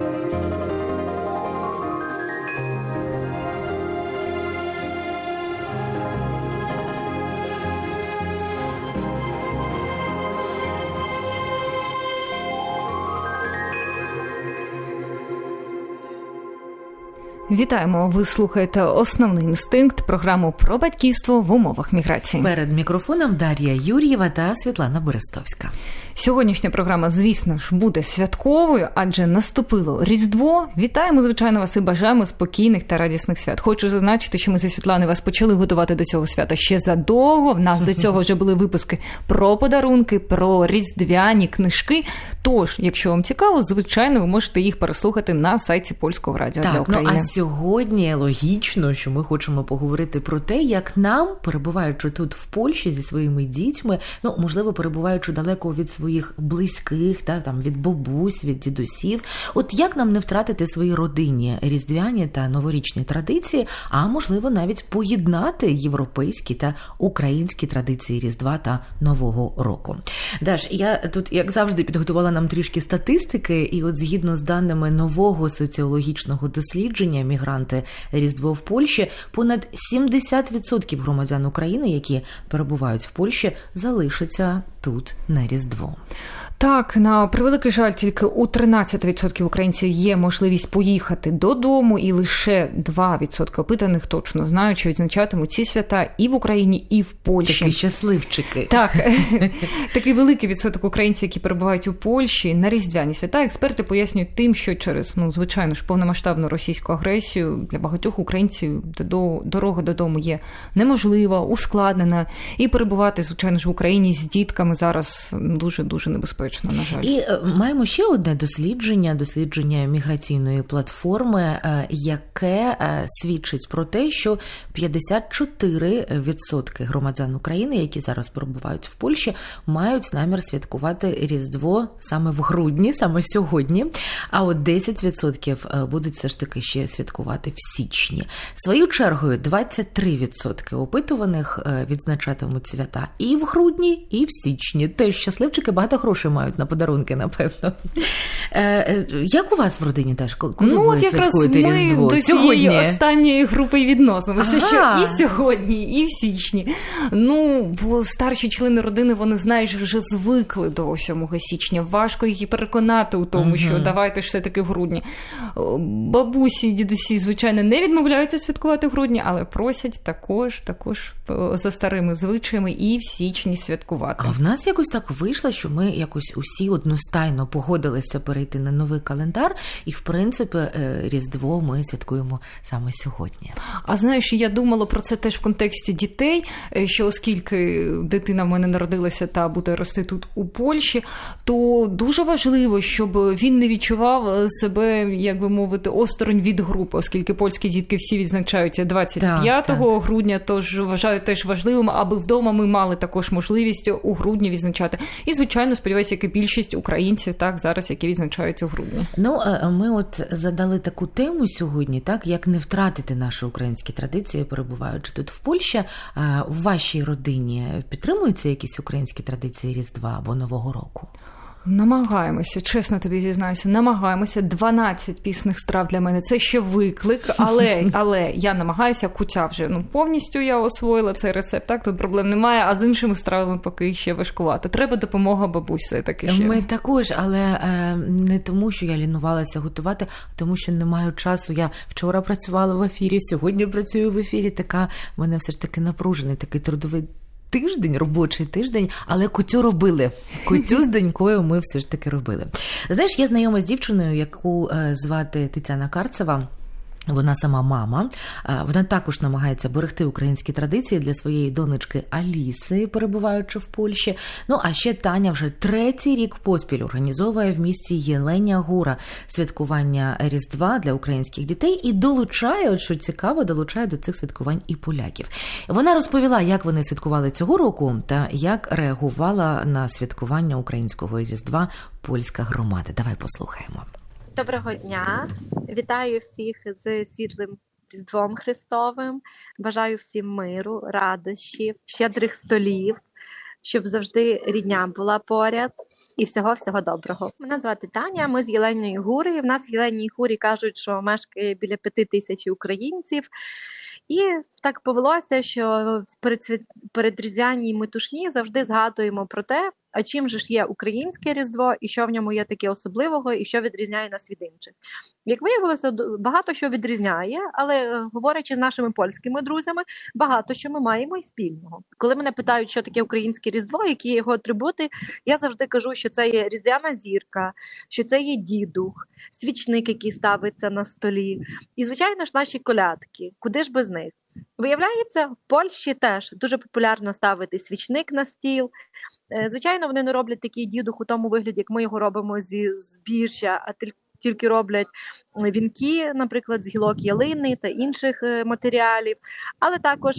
you. Вітаємо! Ви слухаєте основний інстинкт програму про батьківство в умовах міграції. Перед мікрофоном Дар'я Юр'єва та Світлана Берестовська. Сьогоднішня програма, звісно ж, буде святковою, адже наступило Різдво. Вітаємо, звичайно, вас і бажаємо спокійних та радісних свят. Хочу зазначити, що ми зі Світланою вас почали готувати до цього свята ще задовго. В нас до цього вже були випуски про подарунки, про різдвяні книжки. Тож, якщо вам цікаво, звичайно, ви можете їх переслухати на сайті польського радіо для Так, ну України. а сьогодні логічно, що ми хочемо поговорити про те, як нам, перебуваючи тут в Польщі зі своїми дітьми, ну можливо, перебуваючи далеко від своїх близьких, та там від бабусь, від дідусів, от як нам не втратити свої родинні різдвяні та новорічні традиції, а можливо навіть поєднати європейські та українські традиції Різдва та Нового року. Даш, я тут, як завжди, підготувала нам трішки статистики, і от згідно з даними нового соціологічного дослідження мігранти Різдво в Польщі, понад 70% громадян України, які перебувають в Польщі, залишаться тут на Різдво. Так, на превеликий жаль, тільки у 13% українців є можливість поїхати додому, і лише 2% опитаних точно знають, що відзначатимуть ці свята і в Україні, і в Польщі. Такі щасливчики. Так, такий великий відсоток українців, які перебувають у Польщі на різдвяні свята. Експерти пояснюють тим, що через ну звичайно ж повномасштабну російську агресію для багатьох українців до дорога додому є неможлива, ускладнена, і перебувати звичайно ж в Україні з дітками зараз дуже дуже небезпечно. На жаль, і е, маємо ще одне дослідження: дослідження міграційної платформи, е, яке е, свідчить про те, що 54% громадян України, які зараз перебувають в Польщі, мають намір святкувати Різдво саме в грудні, саме сьогодні. А от 10% будуть все ж таки ще святкувати в січні. Свою чергою 23% опитуваних відзначатимуть свята і в грудні, і в січні. Теж щасливчики багато грошей мають на подарунки, напевно. Е, Як у вас в родині теж? Коли ну, ви от якраз святкуєте ми Різдво? до цієї останньої групи відносимося, Ага. що і сьогодні, і в січні. Ну, бо старші члени родини вони знаєш, вже звикли до 7 січня. Важко їх і переконати у тому, Мгм. що давайте ж все-таки в грудні. Бабусі, дідусі, звичайно, не відмовляються святкувати в грудні, але просять також, також за старими звичаями і в січні святкувати. А в нас якось так вийшло, що ми якось усі одностайно погодилися перейти на новий календар, і в принципі е, Різдво ми святкуємо саме сьогодні. А знаєш, я думала про це теж в контексті дітей, е, що оскільки дитина в мене народилася та буде рости тут у Польщі, то дуже важливо, щоб він не відчував е, себе, як би мовити, осторонь від групи, оскільки польські дітки всі відзначають 25 Так, грудня, тож вважаю теж важливим, аби вдома ми мали також можливість у грудні відзначати. І звичайно, сподіваюся, як і більшість українців так зараз, які відзначають у грудні. Ну, е, ми от задали таку тему сьогодні, так як не втратити наші українські традиції, перебуваючи тут в Польщі. Е, В вашій родині підтримуються якісь українські традиції Різдва або Нового року? Намагаємося, чесно тобі зізнаюся, намагаємося. 12 пісних страв для мене це ще виклик, але але я намагаюся куця вже ну повністю я освоїла цей рецепт. Так тут проблем немає. А з іншими стравами поки ще важкувато. Треба допомога бабусь все таки ще. Ми також, але е, не тому, що я лінувалася готувати, а тому, що не маю часу. Я вчора працювала в ефірі, сьогодні працюю в ефірі. Така в мене все ж таки напружений такий трудовий. Тиждень, робочий тиждень, але кутю робили. Кутю з донькою ми все ж таки робили. Знаєш, я знайома з дівчиною, яку е, звати Тетяна Карцева. Вона сама мама, Е, вона також намагається берегти українські традиції для своєї донечки Аліси, перебуваючи в Польщі. Ну а ще Таня вже третій рік поспіль організовує в місті Єленя Гура святкування Різдва для українських дітей і долучає, от що цікаво, долучає до цих святкувань і поляків. Вона розповіла, як вони святкували цього року та як реагувала на святкування українського різдва польська громада. Давай послухаємо. Доброго дня! Вітаю всіх з світлим Різдвом Христовим. Бажаю всім миру, радощів, щедрих столів, щоб завжди рідня була поряд. І всього всього доброго. Мене звати Таня. Ми з Єленої Гури. В нас в Єленій Гурі кажуть, що мешкає біля п'яти тисяч українців. І так повелося, що перед свят... перед різдвяній метушні завжди згадуємо про те, а чим же ж є українське різдво, і що в ньому є таке особливого, і що відрізняє нас від інших. Як виявилося, багато що відрізняє, але е, говорячи з нашими польськими друзями, багато що ми маємо і спільного. Коли мене питають, що таке українське різдво, які його атрибути, я завжди кажу, що це є різдвяна зірка, що це є дідух, свічник, який ставиться на столі, і звичайно ж наші колядки. Куди ж без них? Виявляється, в Польщі теж дуже популярно ставити свічник на стіл. Е, Звичайно, вони не роблять такий дідух у тому вигляді, як ми його робимо зі збіжжя, а тільки роблять вінки, наприклад, з гілок ялини та інших е, матеріалів, але також.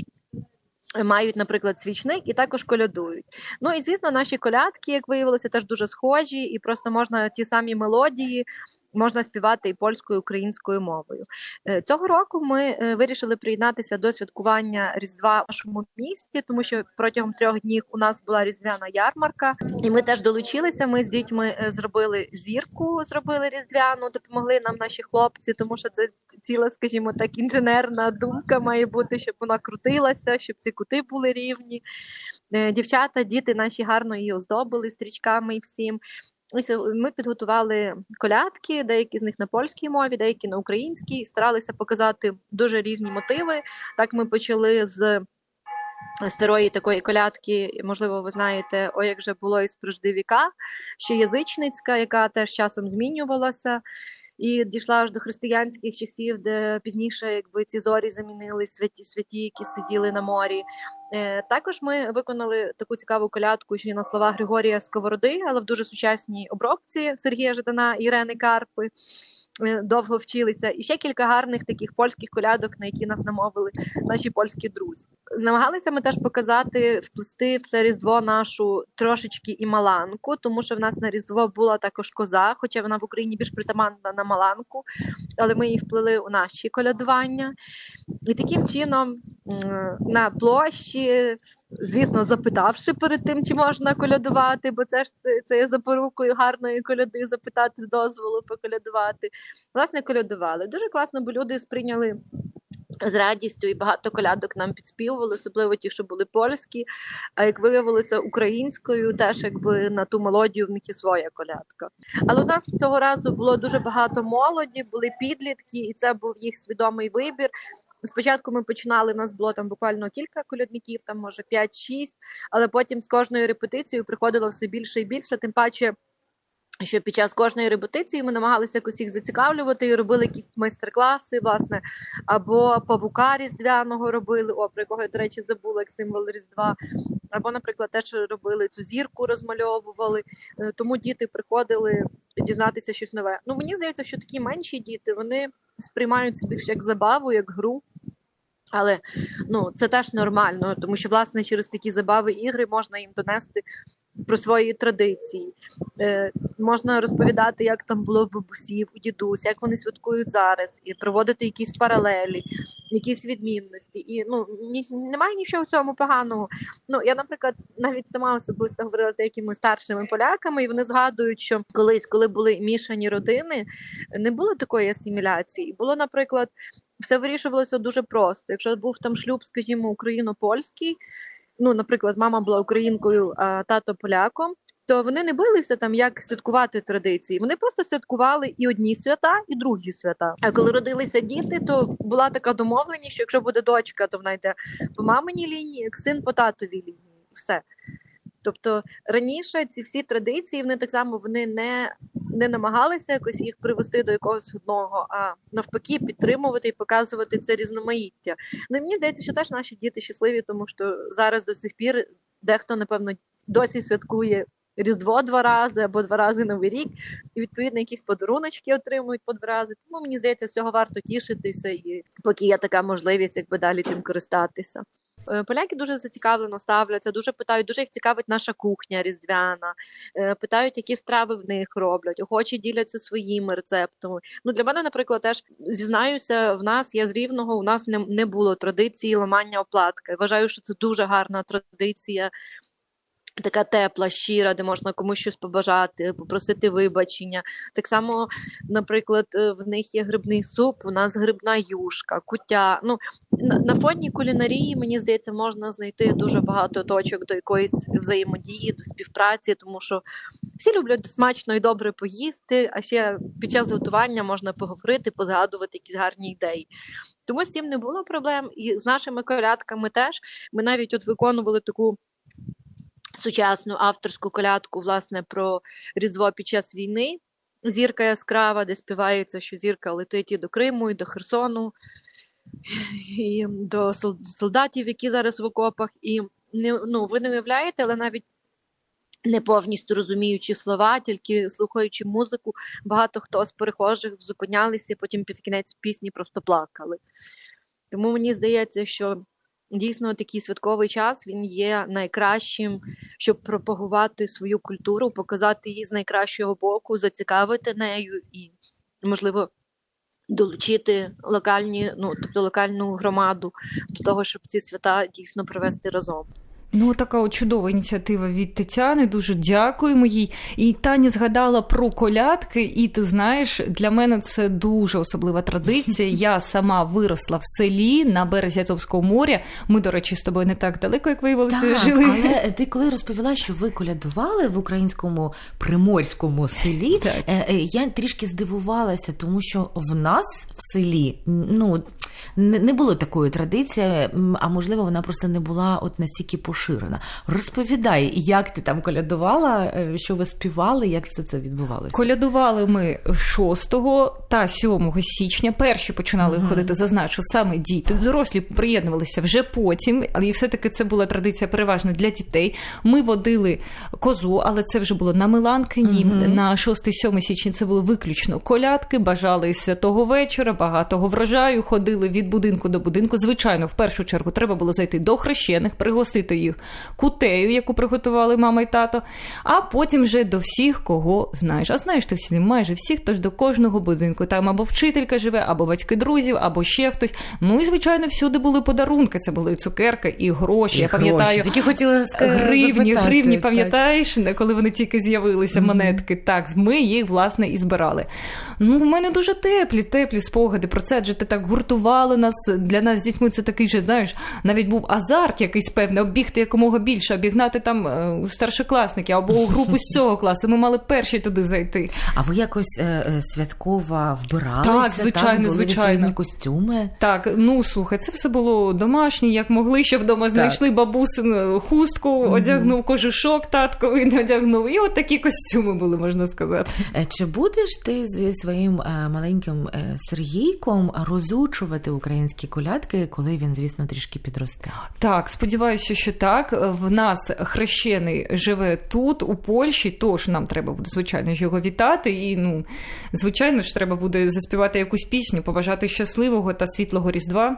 Мають, наприклад, свічник і також колядують. Ну і звісно, наші колядки, як виявилося, теж дуже схожі, і просто можна ті самі мелодії можна співати і польською, і українською мовою. Е, Цього року ми е, вирішили приєднатися до святкування Різдва в нашому місті, тому що протягом трьох днів у нас була різдвяна ярмарка, і ми теж долучилися. Ми з дітьми е, зробили зірку, зробили різдвяну, допомогли нам наші хлопці, тому що це ціла, скажімо так, інженерна думка має бути, щоб вона крутилася, щоб ці кути були рівні. Дівчата, діти наші гарно її оздобили стрічками і всім. Ми підготували колядки, деякі з них на польській мові, деякі на українській, і старалися показати дуже різні мотиви. Так ми почали з старої такої колядки, можливо, ви знаєте, о, як же було із преждевіка, ще язичницька, яка теж часом змінювалася. І дійшла аж до християнських часів, де пізніше якби ці зорі замінили святі святі, які сиділи на морі. Е, також ми виконали таку цікаву колядку й на слова Григорія Сковороди, але в дуже сучасній обробці Сергія Жадана і Ірени Карпи. Е, Довго вчилися, і ще кілька гарних таких польських колядок, на які нас намовили наші польські друзі. Намагалися ми теж показати, вплести в це різдво нашу трошечки і маланку, тому що в нас на різдво була також коза, хоча вона в Україні більш притаманна на маланку, але ми її вплели у наші колядування. І таким чином на площі, звісно, запитавши перед тим, чи можна колядувати, бо це ж це є запорукою гарної коляди, запитати дозволу поколядувати. Власне, колядували. Дуже класно, бо люди сприйняли. З радістю і багато колядок нам підспівували, особливо ті, що були польські. А як виявилося українською, теж якби на ту мелодію в них є своя колядка. Але у нас цього разу було дуже багато молоді, були підлітки, і це був їх свідомий вибір. Спочатку ми починали, в нас було там буквально кілька колядників, там може 5-6, але потім з кожною репетицією приходило все більше і більше, тим паче. Що під час кожної репетиції ми намагалися якось їх зацікавлювати і робили якісь майстер-класи, власне, або павука різдвяного робили, о, про якого я, до речі, забула як символ Різдва, або, наприклад, теж робили цю зірку, розмальовували. Е, Тому діти приходили дізнатися щось нове. Ну мені здається, що такі менші діти вони сприймають це більше як забаву, як гру. Але ну це теж нормально, тому що власне через такі забави ігри можна їм донести про свої традиції. Е, можна розповідати, як там було в бабусів, у дідусь, як вони святкують зараз, і проводити якісь паралелі, якісь відмінності. І ну ні, немає нічого в цьому поганого. Ну я, наприклад, навіть сама особисто говорила з деякими старшими поляками, і вони згадують, що колись, коли були мішані родини, не було такої асиміляції. Було, наприклад, все вирішувалося дуже просто. Якщо був там шлюб, скажімо, україно-польський, ну, наприклад, мама була українкою, а тато поляком. То вони не билися там, як святкувати традиції. Вони просто святкували і одні свята, і другі свята. А коли родилися діти, то була така домовленість, що якщо буде дочка, то вона йде по маминій лінії, як син по татовій лінії. І все. Тобто раніше ці всі традиції вони так само вони не, не намагалися якось їх привести до якогось одного, а навпаки, підтримувати і показувати це різноманіття. Ну і мені здається, що теж наші діти щасливі, тому що зараз до сих пір дехто, напевно, досі святкує. Різдво два рази або два рази новий рік, і відповідно якісь подаруночки отримують по два рази. Тому мені здається, з цього варто тішитися, і поки є така можливість, якби далі цим користатися. Е, Поляки дуже зацікавлено ставляться, дуже питають, дуже їх цікавить наша кухня різдвяна, е, питають, які страви в них роблять, охочі діляться своїми рецептами. Ну для мене, наприклад, теж зізнаюся, в нас я з рівного, у нас не, не було традиції ламання оплатки. Вважаю, що це дуже гарна традиція. Така тепла, щира, де можна комусь щось побажати, попросити вибачення. Так само, наприклад, е, в них є грибний суп, у нас грибна юшка, куття. Ну, на, фоні кулінарії, мені здається, можна знайти дуже багато точок до якоїсь взаємодії, до співпраці, тому що всі люблять смачно і добре поїсти, а ще під час готування можна поговорити, позгадувати якісь гарні ідеї. Тому з цим не було проблем. І з нашими колядками теж ми навіть от виконували таку сучасну авторську колядку, власне, про Різдво під час війни. Зірка яскрава, де співається, що зірка летить і до Криму, і до Херсону, і до солдатів, які зараз в окопах. І не, ну, ви не уявляєте, але навіть не повністю розуміючи слова, тільки слухаючи музику, багато хто з перехожих зупинялися і потім під кінець пісні просто плакали. Тому мені здається, що дійсно такий святковий час він є найкращим, щоб пропагувати свою культуру, показати її з найкращого боку, зацікавити нею і, можливо, долучити локальні, ну тобто локальну громаду до того, щоб ці свята дійсно провести разом. Ну, така от чудова ініціатива від Тетяни. Дуже дякуємо їй. І Таня згадала про колядки, і ти знаєш, для мене це дуже особлива традиція. Я сама виросла в селі на березі Азовського моря. Ми, до речі, з тобою не так далеко, як виявилося, Так, жили. але ти коли розповіла, що ви колядували в українському приморському селі, Так. е, е, я трішки здивувалася, тому що в нас в селі ну не не було такої традиції, а можливо, вона просто не була от настільки поширена. Розповідай, як ти там колядувала, е, що ви співали, як все це відбувалося? Колядували ми 6 та 7 січня. Перші починали Мгм. ходити, зазначу, саме діти. Дорослі приєднувалися вже потім, але і все-таки це була традиція переважно для дітей. Ми водили козу, але це вже було на Миланки. Ні, на 6-7 січня це були виключно колядки, бажали святого вечора, багатого врожаю, ходили від будинку до будинку. Звичайно, в першу чергу треба було зайти до хрещених, пригостити їх кутею, яку приготували мама і тато, а потім вже до всіх, кого знаєш. А знаєш ти всі, майже всіх, тож до кожного будинку. Там або вчителька живе, або батьки друзів, або ще хтось. Ну і звичайно, всюди були подарунки. Це були і цукерки, і гроші. І Я пам'ятаю. гроші. Тільки хотіла Гривні, запитати, гривні, пам'ятаєш, коли вони тільки з'явилися, монетки. Так, ми їх власне і збирали. Ну, в мене дуже теплі, теплі спогади про це, адже ти так гуртувало нас. Для нас з дітьми це такий же, знаєш, навіть був азарт якийсь певний, оббігти якомога більше, обігнати там е, старшокласників або у групу з цього класу. Ми мали перші туди зайти. А ви якось е, е, святково вбиралися? Так, звичайно, були звичайно. костюми. Так, ну слухай, це все було домашнє, як могли, ще вдома знайшли бабусин хустку, одягнув кожушок, татко він одягнув. І от такі костюми були, можна сказати. Чи будеш ти зі своїм е, маленьким е, Сергійком розучувати українські колядки, коли він, звісно, трішки підросте? Так, сподіваюся, що так. В нас хрещений живе тут, у Польщі, тож нам треба буде, звичайно ж, його вітати. І ну, звичайно ж, треба буде заспівати якусь пісню, побажати щасливого та світлого Різдва.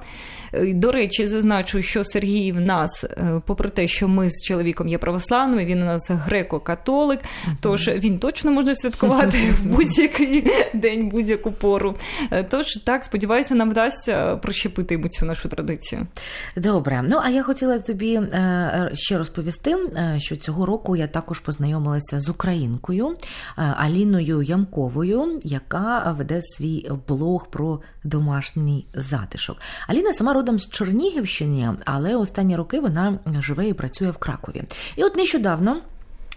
Е, До речі, зазначу, що Сергій в нас, попри те, що ми з чоловіком є православними, він у нас греко-католик, тож він точно може святкувати в будь-який день, будь-яку пору. Е, Тож так, сподіваюся, нам вдасться прощепити йому цю нашу традицію. Добре, ну а я хотіла тобі е, ще розповісти, е, що цього року я також познайомилася з українкою е, Аліною Ямковою, яка веде свій блог про домашній затишок. Аліна сама родом з Чернігівщини, але останні роки вона живе і працює в Кракові. І от нещодавно.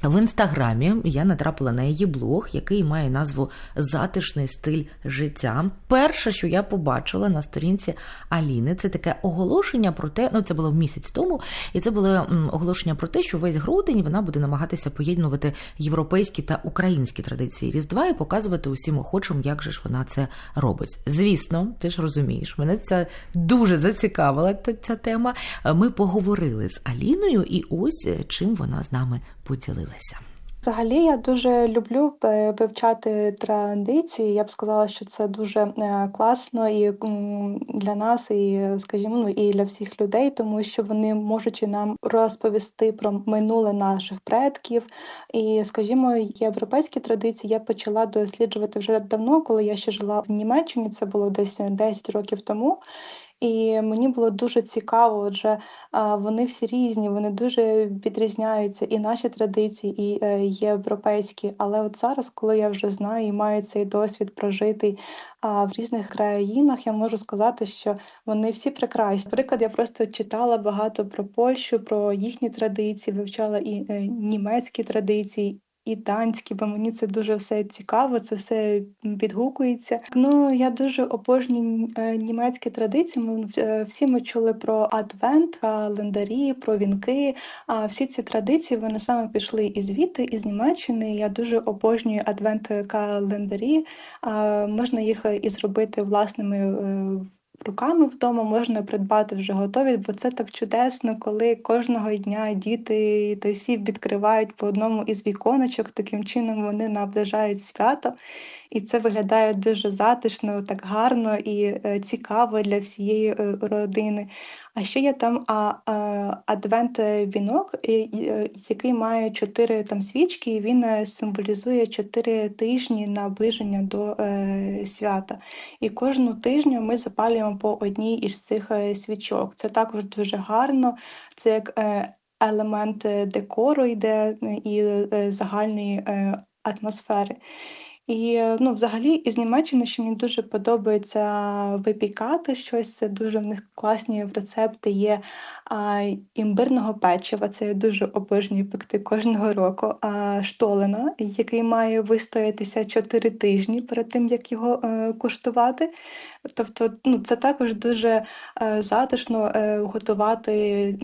В інстаграмі я натрапила на її блог, який має назву Затишний стиль життя. Перше, що я побачила на сторінці Аліни, це таке оголошення про те, ну це було місяць тому, і це було оголошення про те, що весь грудень вона буде намагатися поєднувати європейські та українські традиції Різдва і показувати усім охочим, як же ж вона це робить. Звісно, ти ж розумієш, мене це дуже зацікавила ця тема. Ми поговорили з Аліною, і ось е, чим вона з нами поділилася. Взагалі, я дуже люблю е, вивчати традиції. Я б сказала, що це дуже е, класно і для нас, і, скажімо, ну, і для всіх людей, тому що вони можуть нам розповісти про минуле наших предків. І, скажімо, європейські традиції я почала досліджувати вже давно, коли я ще жила в Німеччині. Це було десь 10 років тому. І мені було дуже цікаво, а, вони всі різні, вони дуже відрізняються, і наші традиції, і е, європейські. Але от зараз, коли я вже знаю і маю цей досвід прожитий в різних країнах, я можу сказати, що вони всі прекрасні. Наприклад, я просто читала багато про Польщу, про їхні традиції, вивчала і е, німецькі традиції. І данські, бо мені це дуже все цікаво, це все відгукується. Ну я дуже обожнюю е, німецькі традиції. Ми е, всі ми чули про адвент, календарі, про вінки. А всі ці традиції вони саме пішли із звідти, із Німеччини. Я дуже обожнюю адвент календарі. А можна їх і зробити власними. Руками вдома можна придбати вже готові, бо це так чудесно, коли кожного дня діти та всі відкривають по одному із віконечок. Таким чином вони наближають свято, і це виглядає дуже затишно, так гарно і е, цікаво для всієї е, родини. А ще є там а, а, адвент вінок, і- і, е, який має чотири там свічки, і він е, символізує чотири тижні наближення до е, свята. І кожну тижню ми запалюємо по одній із цих е, свічок. Це також дуже гарно. Це як е, елемент е, декору йде е, і е, загальної е, атмосфери. І е, ну, взагалі із Німеччини, що мені дуже подобається випікати щось. Дуже в них класні рецепти є а, імбирного печива. Це я дуже обожнюю пекти кожного року. А штолена, який має вистоятися 4 тижні перед тим, як його е, куштувати. Тобто, ну, це також дуже е, затишно е, готувати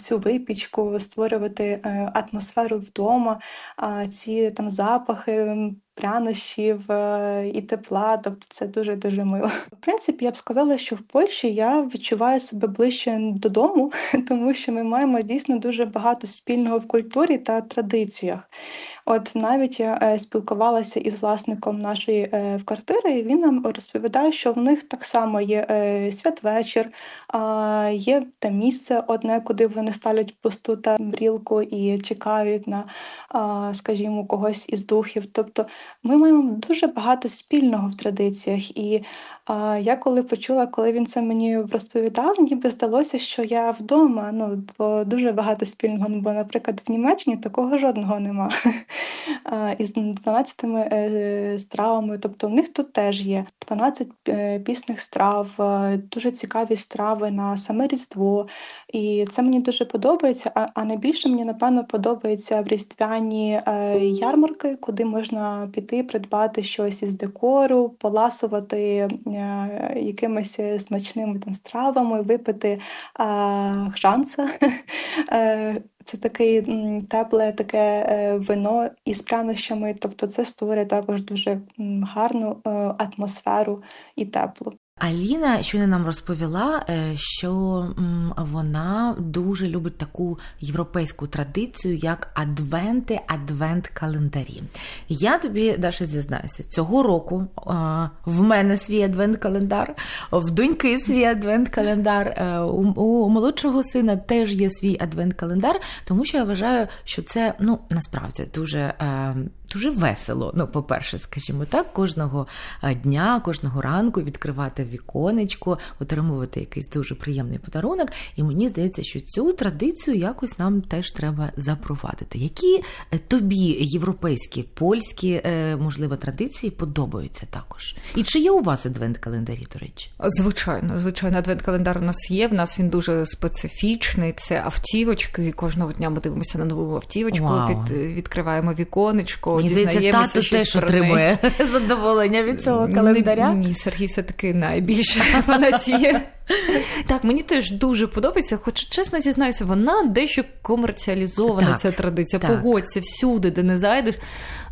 цю випічку, створювати е, атмосферу вдома, а ці там запахи. Прянощів е, і тепла, тобто це дуже дуже мило. В принципі, я б сказала, що в Польщі я відчуваю себе ближче додому, тому що ми маємо дійсно дуже багато спільного в культурі та традиціях. От навіть я е, спілкувалася із власником нашої е, квартири, і він нам розповідає, що в них так само є е, святвечір, є там місце одне, куди вони ставлять пусту тарілку і чекають на, скажімо, когось із духів. Тобто ми маємо дуже багато спільного в традиціях. І я коли почула, коли він це мені розповідав, ніби здалося, що я вдома. Ну, бо дуже багато спільного. Ну, Бо, наприклад, в Німеччині такого жодного нема. А, Із 12 е, стравами. Тобто в них тут теж є 12 е, пісних страв, е, дуже цікаві страви на саме Різдво. І це мені дуже подобається. А, найбільше мені, напевно, подобається в різдвяні е, ярмарки, куди можна піти, придбати щось із декору, поласувати е, якимись смачними там стравами, випити е, гжанца. Це таке тепле таке е, вино із прянощами, тобто це створює також дуже гарну е, атмосферу і теплу. Аліна щойно нам розповіла, е, що вона дуже любить таку європейську традицію, як адвенти, адвент-календарі. Я тобі Даша зізнаюся, цього року е, в мене свій адвент-календар, в доньки свій адвент-календар, е, у, молодшого сина теж є свій адвент-календар, тому що я вважаю, що це ну насправді дуже. Дуже весело. Ну, по-перше, скажімо так, кожного дня, кожного ранку відкривати віконечко, отримувати якийсь дуже приємний подарунок. І мені здається, що цю традицію якось нам теж треба запровадити. Які е, тобі європейські, польські, е, можливо, традиції подобаються також? І чи є у вас адвент-календарі, до речі? Звичайно, звичайно, адвент-календар у нас є. В нас він дуже специфічний. Це автівочки. Кожного дня ми дивимося на нову автівочку. Під відкриваємо віконечко. Мені здається, дізнаємося тато щось теж отримує задоволення від цього календаря. Ні, Сергій все-таки найбільше фанатіє. Так, мені теж дуже подобається, хоч чесно зізнаюся, вона дещо комерціалізована, Так, ця традиція. Погодься всюди, де не зайдеш.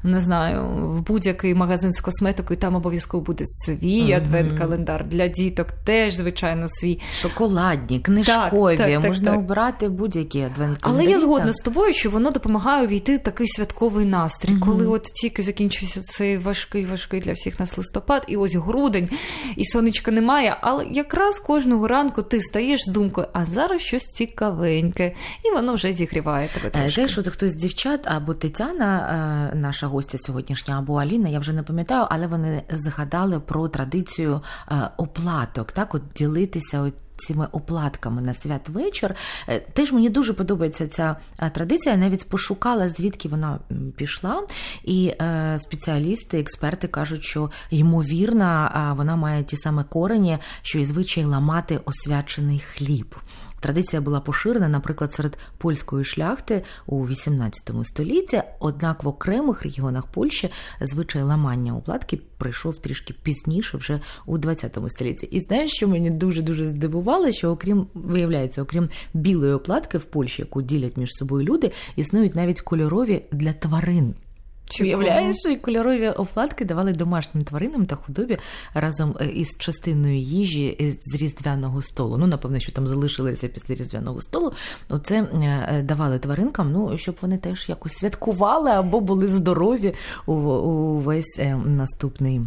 Не знаю, в будь-який магазин з косметикою там обов'язково буде свій Мгм. адвент-календар. Для діток теж, звичайно, свій. Шоколадні, книжкові, так, так, можна так. обирати будь-які адвент-календарі. Але я згодна так. з тобою, що воно допомагає війти в такий святковий настрій, Мгм. коли от тільки закінчився цей важкий, важкий для всіх нас листопад, і ось грудень, і сонечка немає. Але якраз кожного ранку ти стаєш з думкою, а зараз щось цікавеньке, і воно вже зігріває тебе. Е, Трошки. Теж от хтось з дівчат або Тетяна, е, наша гостя сьогоднішня, або Аліна, я вже не пам'ятаю, але вони згадали про традицію е, оплаток, так, от ділитися цими оплатками на святвечір. Е, Теж мені дуже подобається ця е, традиція. Я навіть пошукала, звідки вона пішла. І спеціалісти, експерти кажуть, що ймовірно, вона має ті саме корені, що і звичай ламати освячений хліб. Традиція була поширена, наприклад, серед польської шляхти у XVIII столітті, однак в окремих регіонах Польщі звичай ламання оплатки прийшов трішки пізніше, вже у XX столітті. І знаєш, що мені дуже дуже здивувало, що окрім виявляється, окрім білої оплатки в Польщі, яку ділять між собою люди, існують навіть кольорові для тварин. Чи уявляєш, і кольорові оплатки давали домашнім тваринам та худобі разом е, із частиною їжі е, з різдвяного столу. Ну, напевно, що там залишилися після різдвяного столу. Оце е, давали тваринкам, ну щоб вони теж якось святкували або були здорові у, весь наступний.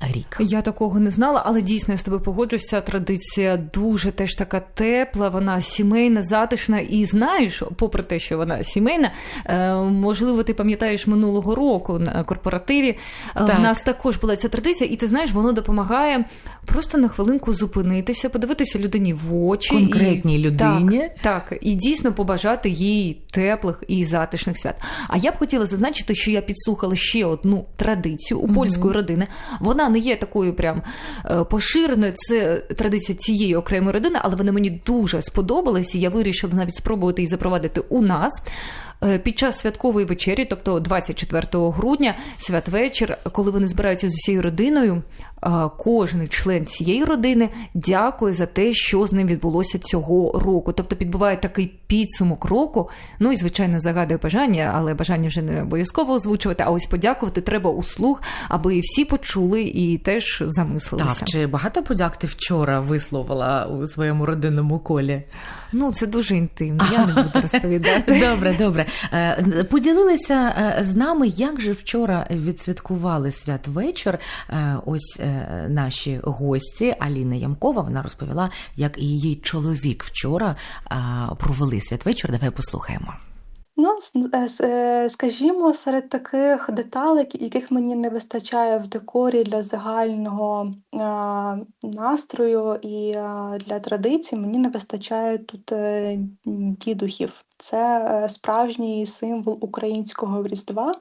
Рік Я такого не знала, але дійсно я з тобою погоджуюся. ця традиція дуже теж така тепла, вона сімейна, затишна. І знаєш, попри те, що вона сімейна, е, можливо, ти пам'ятаєш минулого року на корпоративі. е, Так. В нас також була ця традиція, і ти знаєш, воно допомагає просто на хвилинку зупинитися, подивитися людині в очі. Конкретній і, людині. Так, так, і дійсно побажати їй теплих і затишних свят. А я б хотіла зазначити, що я підслухала ще одну традицію у польської родини. Вона не є такою прям е, поширеною. Це традиція цієї окремої родини, але вона мені дуже сподобалась, і я вирішила навіть спробувати її запровадити у нас. Е, Під час святкової вечері, тобто 24 грудня, святвечір, коли вони збираються з усією родиною, е, кожен член цієї родини дякує за те, що з ним відбулося цього року. Тобто підбиває такий підсумок року. Ну і звичайно загадує бажання, але бажання вже не обов'язково озвучувати. А ось подякувати треба услуг, аби всі почули і теж замислилися. так, чи багато подяк ти вчора висловила у своєму родинному колі? Ну це дуже інтимно. Я не буду розповідати. Добре, добре. Е, Поділилися е, з нами, як же вчора відсвяткували святвечір. Е, Ось наші гості Аліна Ямкова. Вона розповіла, як і її чоловік вчора провели святвечір. Давай послухаємо. Ну, с- е, скажімо, серед таких деталей, яких мені не вистачає в декорі для загального е, настрою і е, для традицій, мені не вистачає тут е, дідухів. Це е, справжній символ українського Різдва.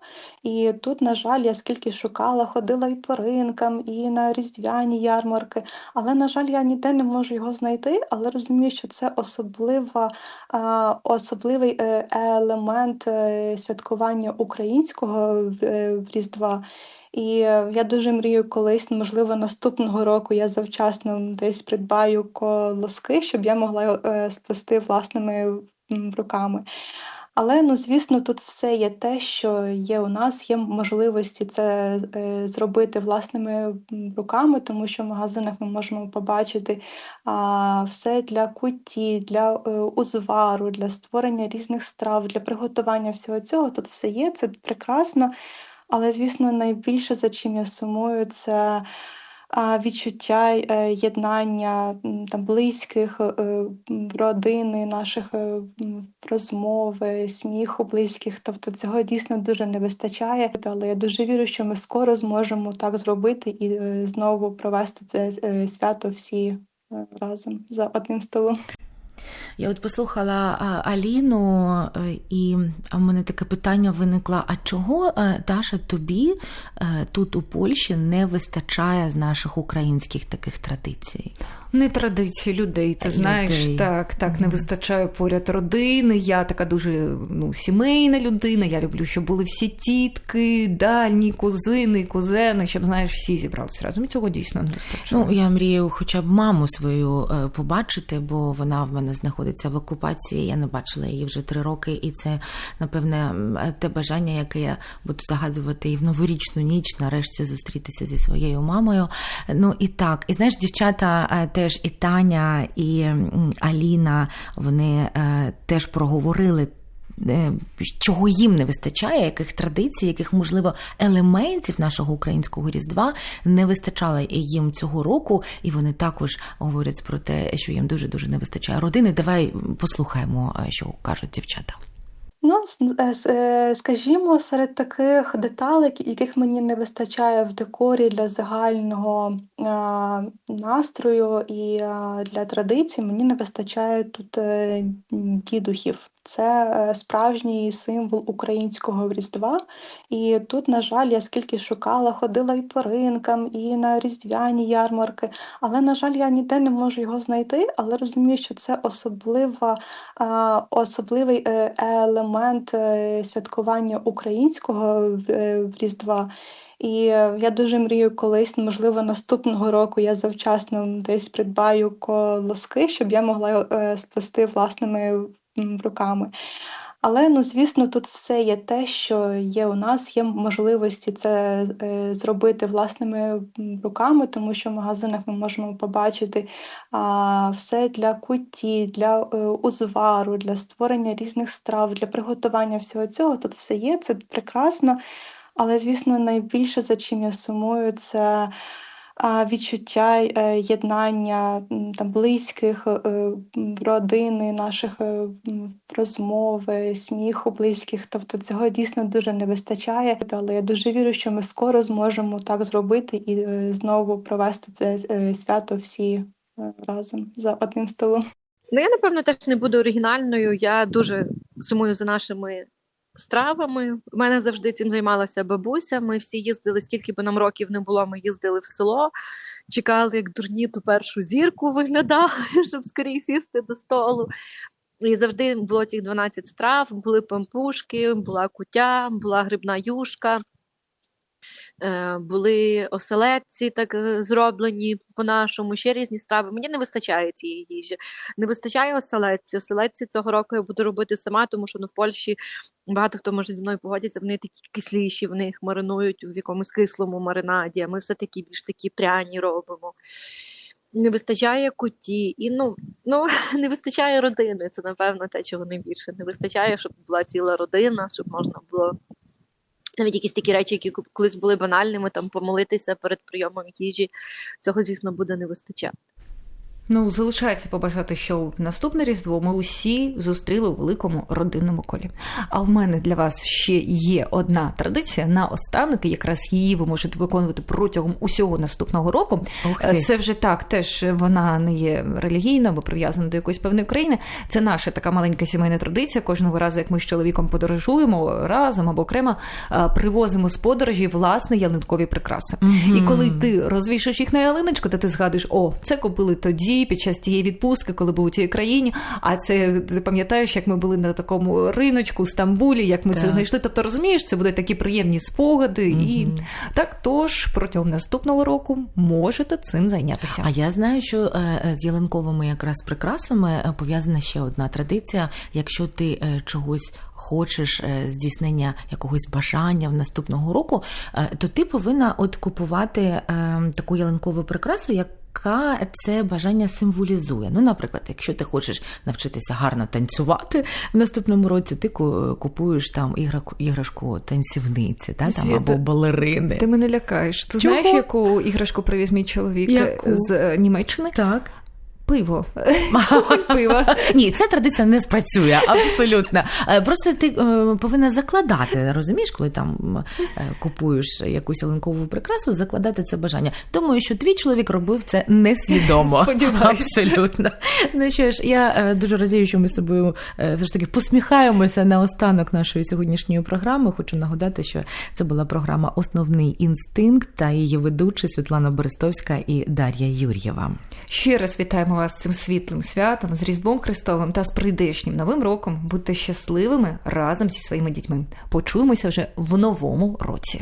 І тут, на жаль, я скільки шукала, ходила і по ринкам, і на різдвяні ярмарки. Але, на жаль, я ніде не можу його знайти, але розумію, що це особлива особливий е, елемент е, святкування українського Різдва. І я дуже мрію колись, можливо, наступного року я завчасно десь придбаю колоски, щоб я могла сплести власними руками. Але ну, звісно, тут все є те, що є у нас, є можливості це е, зробити власними руками, тому що в магазинах ми можемо побачити а, все для куті, для е, узвару, для створення різних страв, для приготування всього цього. Тут все є, це прекрасно. Але, звісно, найбільше за чим я сумую, це відчуття е, єднання там, близьких, е, родини, наших е, розмови, сміху близьких. Тобто цього дійсно дуже не вистачає. Але я дуже вірю, що ми скоро зможемо так зробити і знову провести це свято всі разом за одним столом. Я от послухала Аліну, е, і в мене таке питання виникло: а чого, е, Даша, тобі е, тут у Польщі не вистачає з наших українських таких традицій? Не традиції людей, ти знаєш, Людей. так, так, не вистачає поряд родини. Я така дуже ну, сімейна людина. Я люблю, щоб були всі тітки, дальні, кузини, кузени, щоб знаєш, всі зібралися разом. І цього дійсно не вистачає. Ну, я мрію хоча б маму свою е, побачити, бо вона в мене знаходиться в окупації. Я не бачила її вже три роки, і це, напевне, те бажання, яке я буду загадувати і в новорічну ніч, нарешті зустрітися зі своєю мамою. Ну і так, і знаєш, дівчата е, теж і Таня, і Аліна, вони е, теж проговорили е, чого їм не вистачає, яких традицій, яких, можливо, елементів нашого українського різдва не вистачало їм цього року, і вони також говорять про те, що їм дуже дуже не вистачає родини. Давай послухаємо, е, що кажуть дівчата. Ну, е, е, скажімо, серед таких деталей, яких мені не вистачає в декорі для загального е, настрою і для традицій, мені не вистачає тут дідухів. Це е, справжній символ українського Різдва. І тут, на жаль, я скільки шукала, ходила і по ринкам, і на різдвяні ярмарки. Але, на жаль, я ніде не можу його знайти, але розумію, що це особлива особливий е, елемент е, святкування українського Різдва. І я дуже мрію колись, можливо, наступного року я завчасно десь придбаю колоски, щоб я могла сплести власними руками. Але ну, звісно, тут все є те, що є у нас, є можливості це е, зробити власними руками, тому що в магазинах ми можемо побачити а, все для куті, для е, узвару, для створення різних страв, для приготування всього цього. Тут все є, це прекрасно. Але, звісно, найбільше за чим я сумую, це відчуття е, єднання там, близьких, е, родини, наших е, розмови, сміху близьких. Тобто цього дійсно дуже не вистачає. Але я дуже вірю, що ми скоро зможемо так зробити і знову провести це свято всі разом за одним столом. Ну, я, напевно, теж не буду оригінальною. Я дуже сумую за нашими стравами. У мене завжди цим займалася бабуся. Ми всі їздили, скільки би нам років не було, ми їздили в село, чекали, як дурні ту першу зірку виглядали, щоб скоріше сісти до столу. І завжди було цих 12 страв, були пампушки, була кутя, була грибна юшка. Е, були оселедці так е, зроблені по-нашому, ще різні страви. Мені не вистачає цієї їжі. Не вистачає оселедці. Оселедці цього року я буду робити сама, тому що ну, в Польщі багато хто може зі мною погодитися, вони такі кисліші, вони їх маринують в якомусь кислому маринаді, а ми все таки більш такі пряні робимо. Не вистачає куті, і ну, ну не вистачає родини. Це напевно те, чого найбільше. Не вистачає, щоб була ціла родина, щоб можна було навіть якісь такі речі, які колись були банальними, там помолитися перед прийомом їжі. Цього, звісно, буде не вистачати. Ну, залишається побажати, що наступне різдво ми усі зустріли у великому родинному колі. А в мене для вас ще є одна традиція на останок, і якраз її ви можете виконувати протягом усього наступного року. Ти. Це вже так, теж вона не є релігійна або прив'язана до якоїсь певної країни. Це наша така маленька сімейна традиція. Кожного разу, як ми з чоловіком подорожуємо разом або окремо, привозимо з подорожі власне ялинкові прикраси. Мгм. І коли ти розвішуєш їх на ялиночку, то ти згадуєш, о, це купили тоді, під час тієї відпустки, коли був у тій країні. А це ти пам'ятаєш, як ми були на такому риночку в Стамбулі, як ми це знайшли. Тобто розумієш, це будуть такі приємні спогади. І Мгм. так тож протягом наступного року можете цим зайнятися. А я знаю, що е, е, з ялинковими якраз прикрасами е, пов'язана ще одна традиція. Якщо ти чогось хочеш здійснення якогось бажання в наступного року, то ти повинна от купувати е, таку ялинкову прикрасу, яка це бажання символізує. Ну, наприклад, якщо ти хочеш навчитися гарно танцювати в наступному році, ти ку- купуєш там іграшку танцівниці, та, там, або балерини. Ти мене лякаєш. Ти Чого? знаєш, яку іграшку привіз мій чоловік Яку? з е, Німеччини? Так. Пиво. Пиво. Ні, ця традиція не спрацює абсолютно. Е, Просто ти е, повинна закладати, розумієш, коли там е, купуєш якусь ялинкову прикрасу, закладати це бажання. Думаю, що твій чоловік робив це несвідомо. Сподіваюся. Абсолютно. Ну що ж, я дуже радію, що ми з тобою все ж таки посміхаємося на останок нашої сьогоднішньої програми. Хочу нагадати, що це була програма Основний інстинкт та її ведучі Світлана Берестовська і Дар'я Юр'єва. Ще раз вітаємо вас цим світлим святом, з Різдвом Христовим та з прийдешнім новим роком. Будьте щасливими разом зі своїми дітьми. Почуємося вже в новому році.